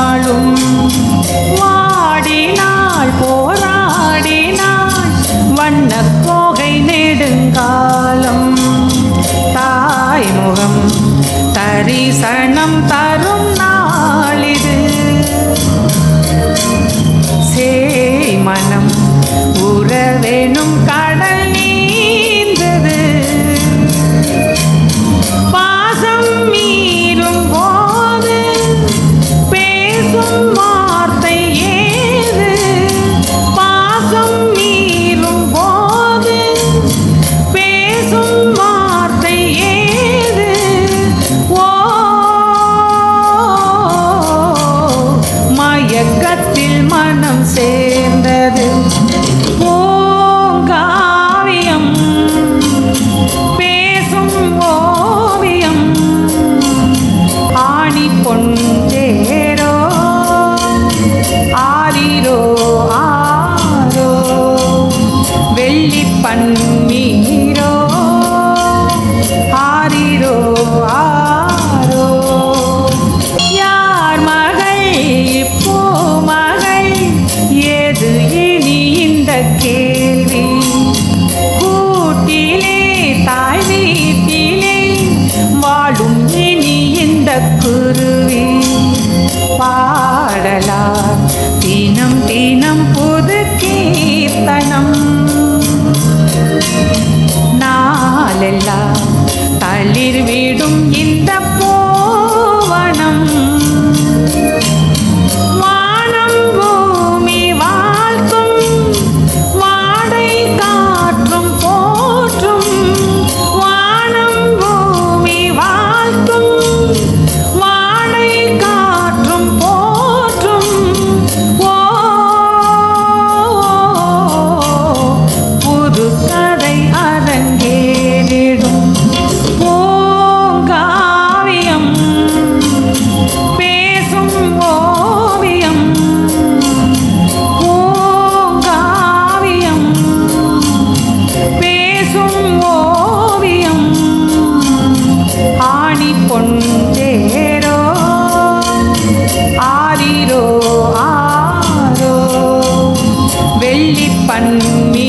நாளும். வாடினாள் போராடினாள் வண்ணக்கோகை நெடுங்காலம். தாய்முகம் தரிசனம் தரும் பன்னீரோ ஆரிரோ ஆரோ யார் மகள்? இப்போ மகள்? ஏது இனி இந்த கேள்வி? கூட்டிலே தாய் வீட்டிலே வாழும் இனி இந்த குருவி. பாடலா தினம் தினம் நாளெல்லாம் தளிர் வீடும் இந்த பூவனம். வானம் பூமி வாழ்த்தும் வாடை காற்றும் போற்றும். வானம் பூமி வாழ்த்தும் வாடை காற்றும் பண்ணி